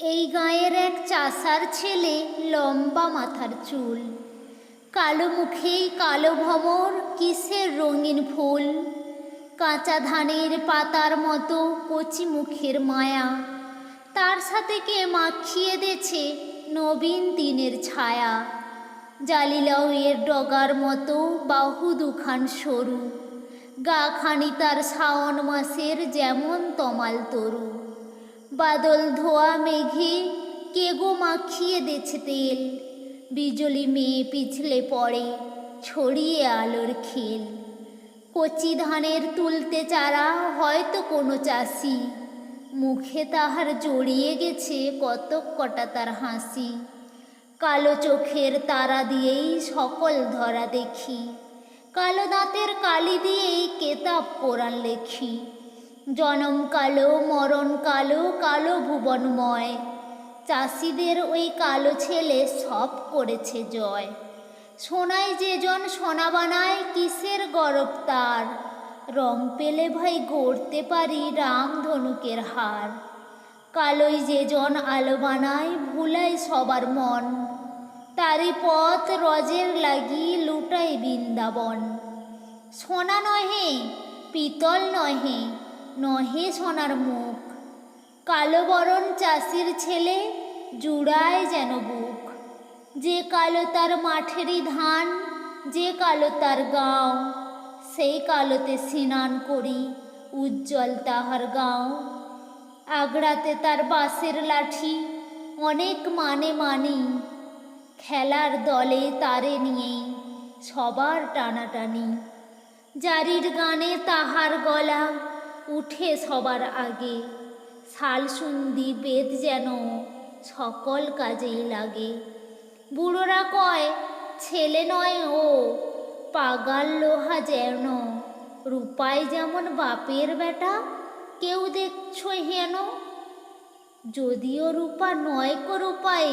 এই গাঁয়ের এক চাষার ছেলে লম্বা মাথার চুল। কালো মুখেই কালো ভমর কিসের রঙিন ফুল? কাঁচা ধানের পাতার মতো কচি মুখের মায়া। তার সাথে কে মাখিয়ে দেছে নবীন দিনের ছায়া? জালিলাও এর ডগার মতো বাহু দুখান সরু। গা খানি তার শাওন মাসের যেমন তমাল তরু। বাদল ধোয়া মেঘে কে গো মাখিয়ে দেছে তেল। বিজলি মেয়ে পিছলে পড়ে ছড়িয়ে আলোর খেল। কচি ধানের তুলতে চারা হয়তো কোনো চাষি। মুখে তাহার জড়িয়ে গেছে কত কটা তার হাসি। কালো চোখের তারা দিয়েই সকল ধরা দেখি। কালো দাঁতের কালি দিয়েই কেতাব কোরআন লেখি। জনম কালো, মরণ কালো কালো ভুবনময়। চাষিদের ওই কালো ছেলে সব করেছে জয়। সোনায় যে জন সোনা বানায়, কিসের গরব তার? রং পেলে ভাই গড়তে পারি রাম ধনুকের হার। কালোই যে জন আলো বানায়, ভুলাই সবার মন। তারই পথ রজের লাগি লুটাই বৃন্দাবন। সোনা নহে, পিতল নহে নহে সোনার মুখ। কালো বরণ চাষির ছেলে জুড়ায় যেন বুক। যে কালো তার মাঠেরই ধান, যে কালো তার গাঁও, সেই কালোতে স্নান করি উজ্জ্বল তাহার গাঁও। আগড়াতে তার বাঁশের লাঠি, অনেক মানে মানি। খেলার দলে তারে নিয়েই সবার টানাটানি। জারির গানে তাহার গলা উঠে সবার আগে। শালসুন্দি বেদ যেন সকল কাজেই লাগে। বুড়োরা কয়, ছেলে নয় ও, পাগাল লোহা যেন, রূপায় যেমন বাপের বেটা, কেউ দেখছ হেন। যদিও রূপা নয় কো রূপায়,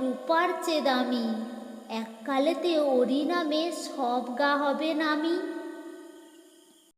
রূপার চেয়ে দামি। এককালেতে ওরি নামে সব গা হবে নামি।